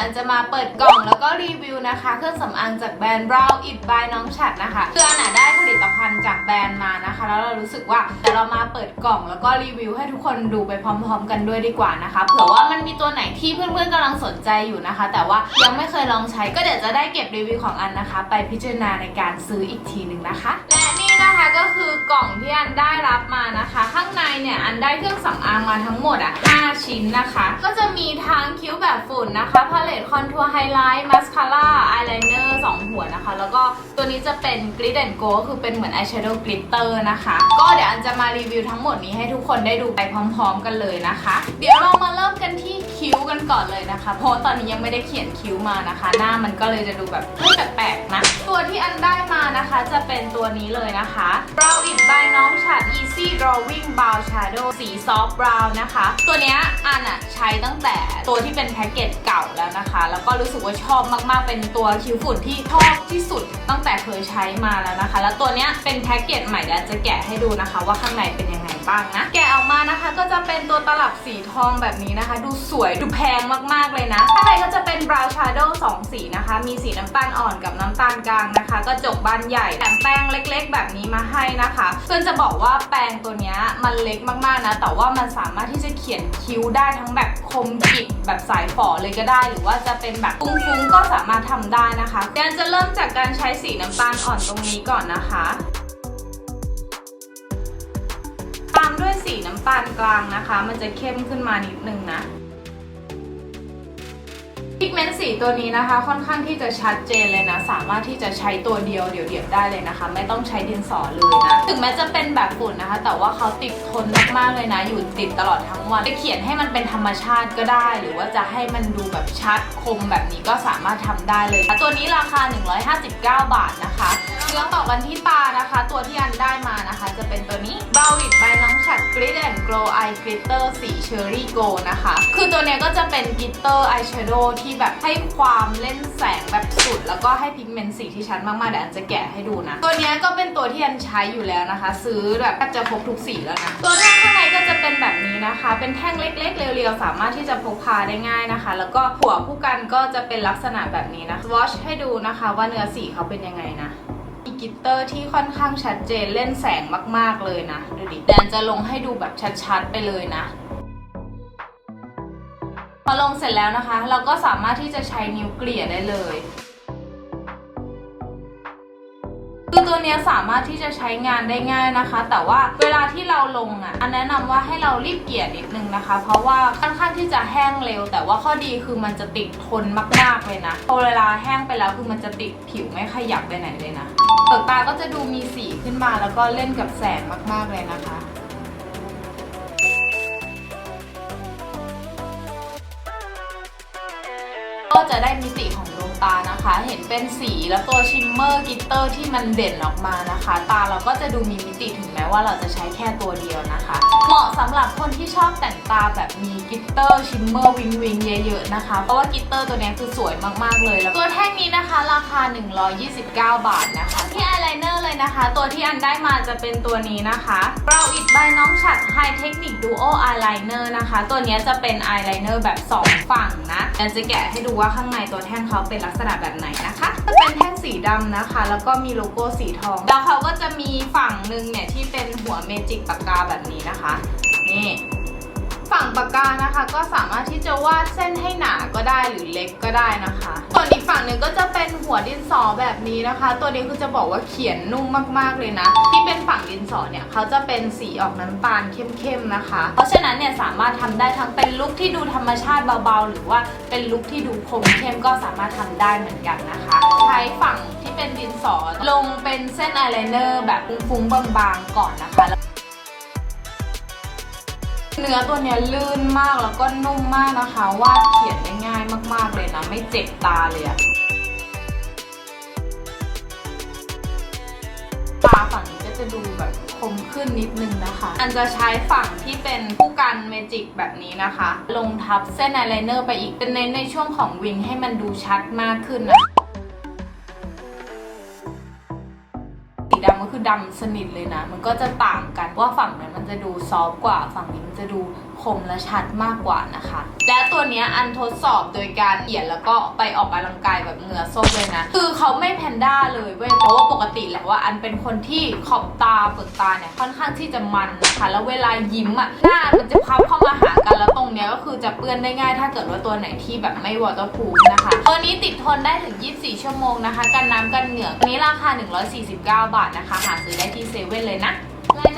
อันจะมาเปิดกล่องแล้วก็รีวิวนะคะ เครื่องสำอางจากแบรนด์ Brow It by น้องฉัดนะคะคืออันน่ะได้ผลิตภัณฑ์จากแบรนด์มานะคะ แล้วเรารู้สึกว่าเดี๋ยวเรามาเปิดกล่องแล้วก็รีวิวให้ทุกคนดูไปพร้อม ๆ กันด้วยดีกว่านะคะเผื่อว่ามันมีตัวไหนที่เพื่อนๆกำลังสนใจอยู่นะคะ แต่ว่ายังไม่เคยลองใช้ก็เดี๋ยวจะได้เก็บรีวิวของอันนะคะ ไปพิจารณาในการซื้ออีกทีหนึ่งนะคะและนี่ คะก็คือกล่องที่อันได้รับมานะคะ ข้างในเนี่ยอันได้เครื่องสำอางมาทั้งหมดอะ 5 ชิ้นนะคะ ก็จะมีทั้งคิ้วแบบฝุ่นนะคะพาเลตคอนทัวร์ไฮไลท์มาสคาร่าอายไลเนอร์สองหัวนะคะ แล้วก็ตัวนี้จะเป็นกริดแอนโกก็คือเป็นเหมือนอายแชโดว์กลิตเตอร์นะคะ ก็เดี๋ยวอันจะมารีวิวทั้งหมดนี้ให้ทุกคนได้ดูไปพร้อม ๆ กันเลยนะคะ เดี๋ยวเรามาเริ่มกันที่คิ้วกันก่อนเลยนะคะ เพราะตอนนี้ยังไม่ได้เขียนคิ้วมานะคะ หน้ามันก็เลยจะดูแบบแปลกๆนะตัว นะคะจะเป็นตัวนี้เลยนะคะ Brow It by น้องฉัด Easy Drawing Brow Shadow สี Soft Brown นะคะ ตัวเนี้ยอันอะใช้ตั้งแต่ตัวที่เป็นแพ็กเกจเก่าแล้วนะคะ แล้วก็รู้สึกว่าชอบมากๆ เป็นตัวคิ้วฝุ่นที่ชอบที่สุดตั้งแต่เคยใช้มาแล้วนะคะ แล้วตัวเนี้ยเป็นแพ็กเกจใหม่เดี๋ยวจะแกะให้ดูนะคะ ว่าข้างในเป็นยังไงบ้างนะ แกะออกมานะคะก็จะเป็นตัวตลับสีทองแบบนี้นะคะ ดูสวยดูแพงมากๆเลยนะข้างในก็จะเป็น Brow Shadow สองสีนะคะ มีสีน้ำตาลอ่อนกับน้ำตาลกลางนะคะ กระจกบานใหญ่แถมแป้งเล็กๆ แบบนี้มาให้นะคะเพื่อนจะบอกว่าแปรงตัวนี้มันเล็กมากๆนะ แต่ว่ามันสามารถที่จะเขียนคิ้วได้ทั้งแบบคมกริบแบบสายฝอเลยก็ได้ หรือว่าจะเป็นแบบฟุ้งๆก็สามารถทำได้นะคะเดี๋ยวจะเริ่มจากการใช้สีน้ำตาลอ่อนตรงนี้ก่อนนะคะตามด้วยสีน้ำตาลกลางนะคะ มันจะเข้มขึ้นมานิดนึงนะ พิกเมนต์สีตัวนี้นะคะ ค่อนข้างที่จะชัดเจนเลยนะ สามารถที่จะใช้ตัวเดียวเดี่ยวๆได้เลยนะคะ ไม่ต้องใช้ดินสอเลยนะ ถึงแม้จะเป็นแบบฝุ่นนะคะ แต่ว่าเขาติดทนมากๆเลยนะ อยู่ติดตลอดทั้งวันจะเขียนให้มันเป็นธรรมชาติก็ได้ หรือว่าจะให้มันดูแบบชัดคมแบบนี้ก็สามารถทำได้เลย ตัวนี้ราคา 159 บาทนะคะเรื่องต่อกันที่ตานะคะ ตัวที่อันได้มานะคะ จะเป็นตัวนี้ b r o w It by น้องฉัด Glit and Glow Eye Glitter สี Cherry g o นะคะ คือตัวเนี้ยก็จะเป็น Glitter Eyeshadow ที่แบบให้ความเล่นแสงแบบสุด แล้วก็ให้พิกเมนต์สีที่ชัดมากๆเดี๋ยวอันจะแกะให้ดูนะ ตัวเนี้ยก็เป็นตัวที่อันใช้อยู่แล้วนะคะ ซื้อแบบแทบจะครบทุกสีแล้วนะ ตัวแท่งข้างในก็จะเป็นแบบนี้นะคะ เป็นแท่งเล็กๆ เรียวๆ สามารถที่จะพกพาได้ง่ายนะคะ แล้วก็หัวผู้กันก็จะเป็นลักษณะแบบนี้นะวอชให้ดูนะคะว่าเนื้อสีเขาเป็นยังไงนะ กิตเตอร์ที่ค่อนข้างชัดเจนเล่นแสงมากๆเลยนะดูดิแดนจะลงให้ดูแบบชัดๆไปเลยนะ พอลงเสร็จแล้วนะคะ เราก็สามารถที่จะใช้นิ้วเกลี่ยได้เลย ตัวเนี้ยสามารถที่จะใช้งานได้ง่ายนะคะ แต่ว่าเวลาที่เราลงอะอันแนะนำว่าให้เรารีบเกลี่ยนิดนึงนะคะ เพราะว่าค่อนข้างที่จะแห้งเร็ว แต่ว่าข้อดีคือมันจะติดทนมากๆเลยนะพอเวลาแห้งไปแล้วคือมันจะติดผิวไม่ขยับไปไหนเลยนะเปลือกตาก็จะดูมีสีขึ้นมาแล้วก็เล่นกับแสงมากๆเลยนะคะก็จะได้มิติของ ตานะคะ เห็นเป็นสีแล้วตัวชิมเมอร์กิตเตอร์ที่มันเด่นออกมานะคะ ตาเราก็จะดูมีมิติถึงแม้ว่าเราจะใช้แค่ตัวเดียวนะคะ เหมาะสำหรับคนที่ชอบแต่งตาแบบมีกิตเตอร์ชิมเมอร์วิงวิงเยอะๆนะคะ เพราะว่ากิตเตอร์ตัวนี้คือสวยมากๆเลยแล้วตัวแท่งนี้นะคะ ราคา 129 บาทนะคะที่ายไลเนอร์เลยนะคะ ตัวที่อันได้มาจะเป็นตัวนี้นะคะ Brow It by น้องฉัด High Technique Duo Eyeliner นะคะ ตัวนี้จะเป็นอายไลเนอร์แบบสองฝั่งนะอันจะแกะให้ดูว่าข้างในตัวแท่งเขาเป็นลักษณะแบบไหนนะคะจะเป็นแท่งสีดำนะคะ แล้วก็มีโลโก้สีทอง แล้วเขาก็จะมีฝั่งหนึ่งเนี่ยที่เป็นหัวเมจิกปากกาแบบนี้นะคะนี่ ฝั่งปากกานะคะ ก็สามารถที่จะวาดเส้นให้หนาก็ได้หรือเล็กก็ได้นะคะ ส่วนอีกฝั่งหนึ่งก็จะเป็นหัวดินสอแบบนี้นะคะ ตัวนี้คือจะบอกว่าเขียนนุ่มมากๆเลยนะ ที่เป็นฝั่งดินสอเนี่ยเขาจะเป็นสีออกน้ำตาลเข้มๆนะคะ เพราะฉะนั้นเนี่ยสามารถทำได้ทั้งเป็นลุคที่ดูธรรมชาติเบาๆ หรือว่าเป็นลุคที่ดูคมเข้มก็สามารถทำได้เหมือนกันนะคะ ใช้ฝั่งที่เป็นดินสอลงเป็นเส้นอายไลเนอร์แบบฟุ้งๆบางๆก่อนนะคะ เนื้อตัวเนี้ยลื่นมากแล้วก็นุ่มมากนะคะ วาดเขียนได้ง่ายมากๆเลยนะ ไม่เจ็บตาเลยอะตาฝั่งนี้ก็จะดูแบบคมขึ้นนิดนึงนะคะ อันจะใช้ฝั่งที่เป็นผู้กันเมจิกแบบนี้นะคะ ลงทับเส้นอายไลเนอร์ไปอีกเป็นเน้นในช่วงของวิงให้มันดูชัดมากขึ้นนะ ดำสนิทเลยนะ มันก็จะต่างกันว่าฝั่งนั้นมันจะดูซอฟต์กว่าฝั่งนี้มันจะดู คมและชัดมากกว่านะคะ และตัวเนี้ยอันทดสอบโดยการเขียนแล้วก็ไปออกกำลังกายแบบเหงื่อส้มเลยนะ คือเขาไม่แพนด้าเลยเว้ยเพราะว่าปกติแล้วว่าอันเป็นคนที่ขอบตาเปลือกตาเนี่ยค่อนข้างที่จะมันนะคะแล้วเวลายิ้มอะหน้ามันจะพับเข้ามาหากันแล้วตรงเนี้ยก็คือจะเปื้อนได้ง่าย ถ้าเกิดว่าตัวไหนที่แบบไม่วอเตอร์พูฟนะคะตัวนี้ติดทนได้ถึง 24 ชั่วโมงนะคะ กันน้ำกันเหงื่อนี้ราคา 149 บาทนะคะ หาซื้อได้ที่เซเว่นเลยนะ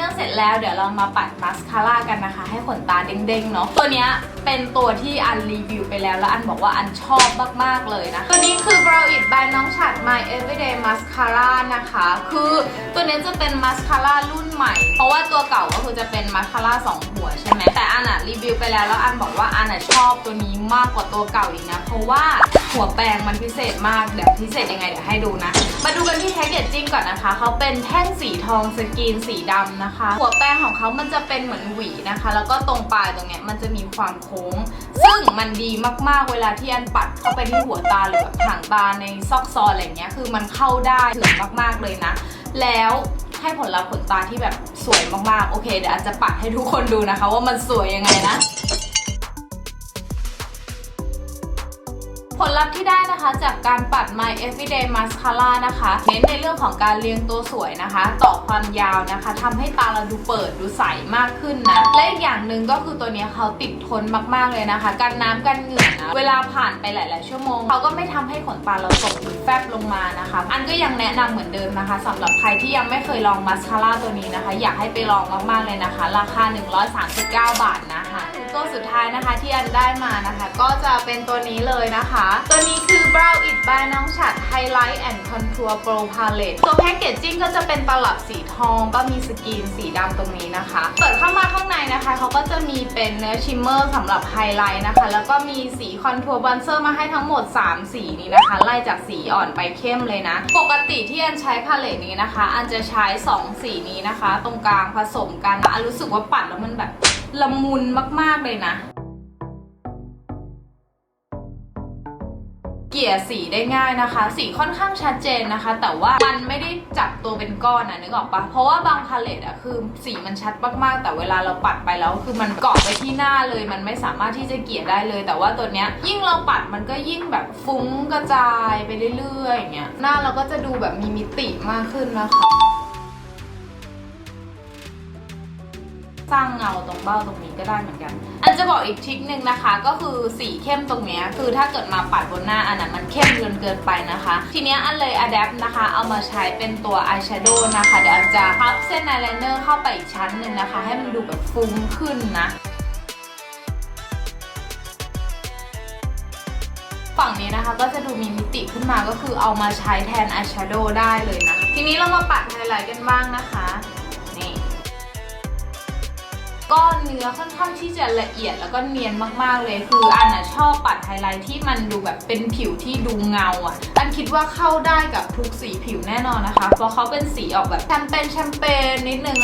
เนอร์เสร็จแล้วเดี๋ยวเรามาปัดมาสคาร่ากันนะคะ ให้ขนตาเด้งๆเนาะตัวเนี้ย เป็นตัวที่อันรีวิวไปแล้วแล้วอันบอกว่าอันชอบมาก ๆ เลยนะ ตัวนี้คือ Brow It by น้องฉัด My Everyday Mascara นะคะ คือตัวนี้จะเป็นมาสคาร่ารุ่นใหม่ เพราะว่าตัวเก่าก็คือจะเป็นมาสคาร่าสองหัวใช่ไหมแต่อันอะรีวิวไปแล้วแล้วอันบอกว่าอันอะชอบตัวนี้มากกว่าตัวเก่าอีกนะ เพราะว่าหัวแปรงมันพิเศษมาก เดี๋ยวพิเศษยังไงเดี๋ยวให้ดูนะ มาดูกันที่แพ็กเกจจิ้งก่อนนะคะ เขาเป็นแท่งสีทองสกรีนสีดำนะคะ หัวแป้งของเขามันจะเป็นเหมือนหวีนะคะ แล้วก็ตรงปลายตรงเนี้ยมันจะมีความโค้ง ซึ่งมันดีมากๆเวลาที่อันปัดเข้าไปที่หัวตาหรือแบบหางตาในซอกซอนอะไรเงี้ยคือมันเข้าได้ถึงมากๆเลยนะ แล้วให้ผลลัพธ์ขนตาที่แบบสวยมากๆ โอเคเดี๋ยวอันจะปัดให้ทุกคนดูนะคะ ว่ามันสวยยังไงนะ ผลลัพธ์ที่ได้นะคะจากการปัด My Everyday Mascara นะคะ เน้นในเรื่องของการเรียงตัวสวยนะคะ ต่อความยาวนะคะทำให้ตาเราดูเปิดดูใสมากขึ้นนะ และอีกอย่างหนึ่งก็คือตัวนี้เขาติดทนมากๆเลยนะคะ กันน้ำกันเหงื่อนะ เวลาผ่านไปหลาย ๆ ชั่วโมง เขาก็ไม่ทำให้ขนตาเราตกหรือแฟบลงมานะคะ อันก็ยังแนะนำเหมือนเดิมนะคะสำหรับใครที่ยังไม่เคยลองมาสคาร่าตัวนี้นะคะ อยากให้ไปลองมากๆเลยนะคะ ราคา 139 บาทนะคะ ตัวสุดท้ายนะคะที่อันได้มานะคะ ก็จะเป็นตัวนี้เลยนะคะ ตัวนี้คือ Brow It by น้องฉัด Highlight and Contour Pro Palette ตัวแพ็กเกจจิ้งก็จะเป็นตลับสีทองก็มีสกรีนสีดำตรงนี้นะคะ เปิดเข้ามาข้างในนะคะเขาก็จะมีเป็นเนื้อชิมเมอร์สำหรับไฮไลท์นะคะ แล้วก็มีสีคอนทัวร์บันเซอร์มาให้ทั้งหมด 3 สีนี้นะคะ ไล่จากสีอ่อนไปเข้มเลยนะ ปกติที่อันใช้พาเลตนี้นะคะ อันจะใช้ 2 สีนี้นะคะ ตรงกลางผสมกันนะอันรู้สึกว่าปัดแล้วมันแบบ ละมุนมาก ๆ เลยนะ เกลี่ยสีได้ง่ายนะคะ สีค่อนข้างชัดเจนนะคะ แต่ว่ามันไม่ได้จับตัวเป็นก้อนนะนึกออกปะเพราะว่าบางพาเลตอะคือสีมันชัดมากๆ แต่เวลาเราปัดไปแล้วคือมันเกาะไปที่หน้าเลย มันไม่สามารถที่จะเกลี่ยได้เลย แต่ว่าตัวเนี้ยยิ่งเราปัดมันก็ยิ่งแบบฟุ้งกระจายไปเรื่อยๆอย่างเงี้ยหน้าเราก็จะดูแบบมีมิติมากขึ้นนะคะ สร้างเงาตรงเบ้าตรงนี้ก็ได้เหมือนกัน อันจะบอกอีกทริคนึงนะคะ ก็คือสีเข้มตรงเนี้ยคือถ้าเกิดมาปัดบนหน้าอันนั้นมันเข้มเกินเกินไปนะคะ ทีเนี้ยอันเลยอัดแอปนะคะ เอามาใช้เป็นตัวอายแชโดว์นะคะ เดี๋ยวอันจะพับเส้นอายไลเนอร์เข้าไปอีกชั้นหนึ่งนะคะ ให้มันดูแบบฟุ้งขึ้นนะฝั่งนี้นะคะก็จะดูมีมิติขึ้นมาก็คือเอามาใช้แทนอายแชโดว์ได้เลยนะ ทีนี้เรามาปัดไฮไลท์กันบ้างนะคะ ก้อนเนื้อค่อนข้างที่จะละเอียดแล้วก็เนียนมากๆเลย คืออันน่ะชอบปัดไฮไลท์ที่มันดูแบบเป็นผิวที่ดูเงาอะ อันคิดว่าเข้าได้กับทุกสีผิวแน่นอนนะคะ เพราะเขาเป็นสีออกแบบแชมเปญแชมเปญนิดนึง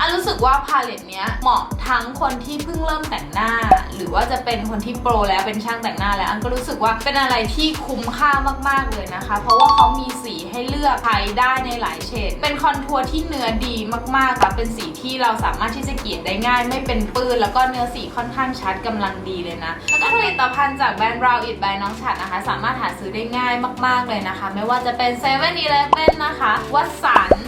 อันรู้สึกว่าพาเลตเนี้ยเหมาะทั้งคนที่เพิ่งเริ่มแต่งหน้า หรือว่าจะเป็นคนที่โปรแล้วเป็นช่างแต่งหน้าแล้วอันก็รู้สึกว่าเป็นอะไรที่คุ้มค่ามากๆเลยนะคะ เพราะว่าเขามีสีให้เลือกใช้ได้ในหลายเฉดเป็นคอนทัวร์ที่เนื้อดีมากๆค่ะเป็นสีที่เราสามารถที่จะเกลี่ยได้ง่าย ไม่เป็นปื้นแล้วก็เนื้อสีค่อนข้างชัดกำลังดีเลยนะแล้วก็ผลิตภัณฑ์จากแบรนด์ Brow It by น้องฉัดนะคะ สามารถหาซื้อได้ง่ายมาก ๆเลยนะคะ ไม่ว่าจะเป็น7 e เ e ่ e อีเลฟเว่นะคะวัดสัน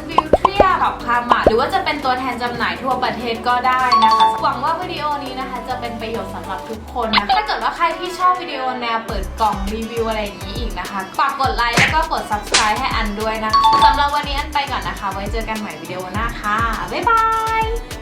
วิวเทียกับคามหรือว่าจะเป็นตัวแทนจำหน่ายทั่วประเทศก็ได้นะคะหวังว่าวิดีโอนี้นะคะ จะเป็นประโยชน์สำหรับทุกคนนะคะถ้าเกิดว่าใครที่ชอบวิดีโอแนวเปิดกล่องรีวิวอะไรอย่างนี้อีกนะคะฝากกดไลค์แล้วก็กด subscribe ให้อันด้วยนะคะสำหรับวันนี้อันไปก่อนนะคะ ไว้เจอกันใหม่วิดีโอหน้าค่ะบ๊ายบาย